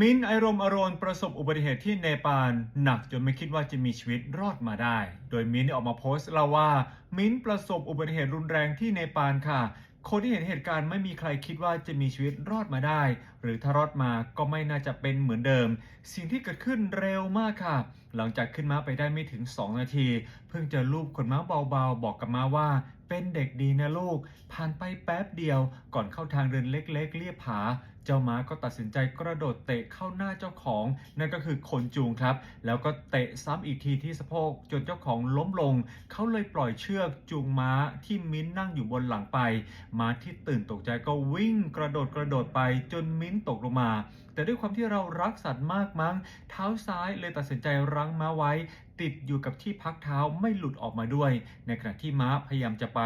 มินไอรมอรอนประสบอุบัติเหตุที่เนปาลหนักจนไม่คิดว่าจะมีชีวิตรอดมาได้ โดยมินได้ออกมาโพสต์เล่าว่า มินประสบอุบัติเหตุรุนแรงที่เนปาลค่ะ คนที่เห็นเหตุการณ์ไม่มีใครคิดว่าจะมีชีวิตรอดมาได้ หรือถ้ารอดมาก็ไม่น่าจะเป็นเหมือนเดิม สิ่งที่เกิดขึ้นเร็วมากค่ะหลังจากขึ้นม้าไปได้ไม่ถึง 2 นาที เพิ่งจะลูบขนม้าเบาๆ บอกกับม้าว่า เป็นเด็กดีนะลูก ผ่านไปแป๊บเดียว ก่อนเข้าทางเดินเล็กๆ เรียบผา เจ้าม้าก็ตัดสินใจกระโดดเตะเข้าหน้าเจ้าของ นั่นก็คือคนจูงครับ แล้วก็เตะซ้ำอีกทีที่สะโพกจนเจ้าของล้มลง เขาเลยปล่อยเชือกจูงม้าที่มิ้นนั่งอยู่บนหลังไป ม้าที่ตื่นตกใจก็วิ่งกระโดดกระโดดไปจนมิ้นตกลงมา แต่ด้วยความที่เรารักสัตว์มากมั้ง เท้าซ้ายเลยตัดสินใจรงม้าไว้ ติดอยู่กับที่พักเท้าไม่หลุดออกมาด้วย ในขณะที่ม้าพยายามจะไป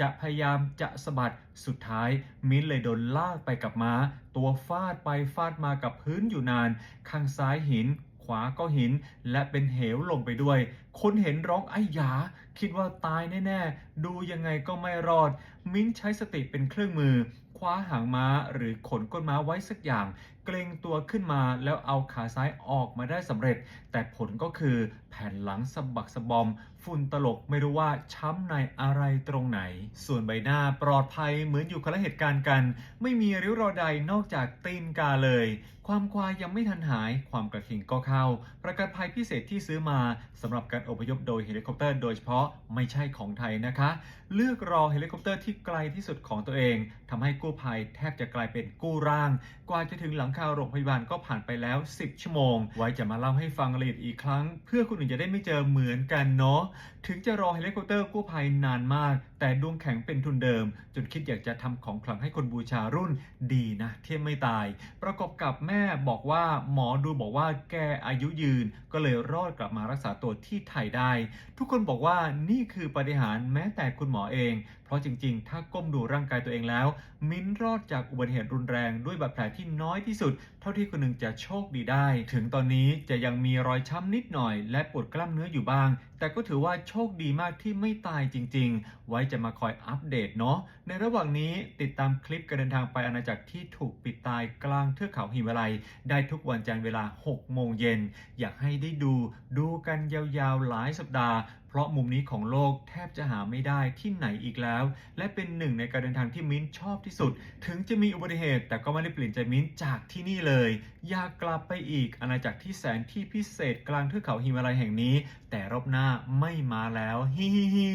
จะพยายามจะสะบัดสุดท้าย มิ้นเลยโดนลากไปกับม้า ตัวฟาดไปฟาดมากับพื้นอยู่นาน ข้างซ้ายหินขวาก็หินและเป็นเหวลงไปด้วย คนเห็นร้องไอ้หยา คิดว่าตายแน่ ๆ ดูยังไงก็ไม่รอด มิ้นใช้สติเป็นเครื่องมือ คว้าหางม้าหรือขนก้นม้าไว้สักอย่าง เกรงตัวขึ้นมาแล้วเอาขาซ้ายออกมาได้สำเร็จ แต่ผลก็คือแผ่นหลังสะบักสะบอม ฝุ่นตลกไม่รู้ว่าช้ำในอะไรตรงไหน ส่วนใบหน้าปลอดภัยเหมือนอยู่คนละเหตุการณ์กัน ไม่มีริ้วรอยใดนอกจากตีนกาเลย ความควายยังไม่ทันหายความกระทิงก็เข้า ประกันภัยพิเศษที่ซื้อมาสำหรับการอพยพโดยเฮลิคอปเตอร์ โดยเฉพาะไม่ใช่ของไทยนะคะ เลือกรอเฮลิคอปเตอร์ที่ไกลที่สุดของตัวเองทำให้กูู้้ภัยแทบจะกลายเป็นกู้ร่าง กว่าจะถึงหลังคาโรงพยาบาลก็ผ่านไปแล้ว 10 ชั่วโมง ไว้จะมาเล่าให้ฟังละเอียดอีกครั้ง เพื่อคนอื่นจะได้ไม่เจอเหมือนกันเนาะ ถึงจะรอเฮลิคอปเตอร์กู้ภัยนานมาก แต่ดวงแข็งเป็นทุนเดิม จนคิดอยากจะทำของขลังให้คนบูชารุ่นดีนะที่ไม่ตาย ประกอบกับแม่บอกว่าหมอดูบอกว่าแกอายุยืน ก็เลยรอดกลับมารักษาตัวที่ไทยได้ ทุกคนบอกว่านี่คือปาฏิหารย์แม้แต่คุณหมอเอง เพราะจริง ๆ ถ้าก้มดูร่างกายตัวเองแล้วมิ้นรอดจากอุบัติเหตุรุนแรงด้วยบาดแผลที่น้อยที่สุด เท่าที่คนหนึ่งจะโชคดีได้ ถึงตอนนี้จะยังมีรอยช้ำนิดหน่อย และปวดกล้ามเนื้ออยู่บ้าง แต่ก็ถือว่าโชคดีมากที่ไม่ตายจริง ๆ ไว้จะมาคอยอัปเดตเนาะในระหว่างนี้ติดตามคลิปการเดินทางไปอาณาจักรที่ถูกปิดตายกลางเทือกเขาหิมาลัย ได้ทุกวันจันทร์เวลา 6 โมงเย็น อยากให้ได้ดูดูกันยาวๆหลายสัปดาห์ ราะมุมนี้ของโลกแทบจะหาไม่ได้ที่ไหนอีกแล้ว และเป็นหนึ่งในการเดินทางที่มิ้นชอบที่สุด ถึงจะมีอุบัติเหตุ แต่ก็ไม่ได้เปลี่ยนใจมิ้นจากที่นี่เลย อยากกลับไปอีกอาณาจักรที่แสนที่พิเศษกลางเทือกเขาหิมาลัยแห่งนี้ แต่รอบหน้าไม่มาแล้วฮิฮิฮิ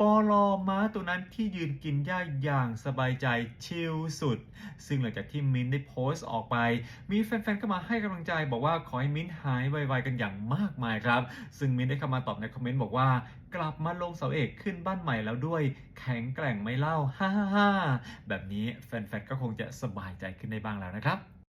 ปอลอม้าตัวนั้นที่ยืนกินหญ้าอย่างสบายใจชิลสุด ซึ่งหลังจากที่มิ้นได้โพสต์ออกไป มีแฟนๆก็มาให้กำลังใจบอกว่าขอให้มิ้นหายไวๆกันอย่างมากมายครับ ซึ่งมิ้นได้เข้ามาตอบในคอมเมนต์บอกว่ากลับมาลงเสาเอกขึ้นบ้านใหม่แล้วด้วย แข็งแกร่งไม่เล่า ฮ่าฮ่าฮ่าแบบนี้แฟนๆก็คงจะสบายใจขึ้นได้บ้างแล้วนะครับ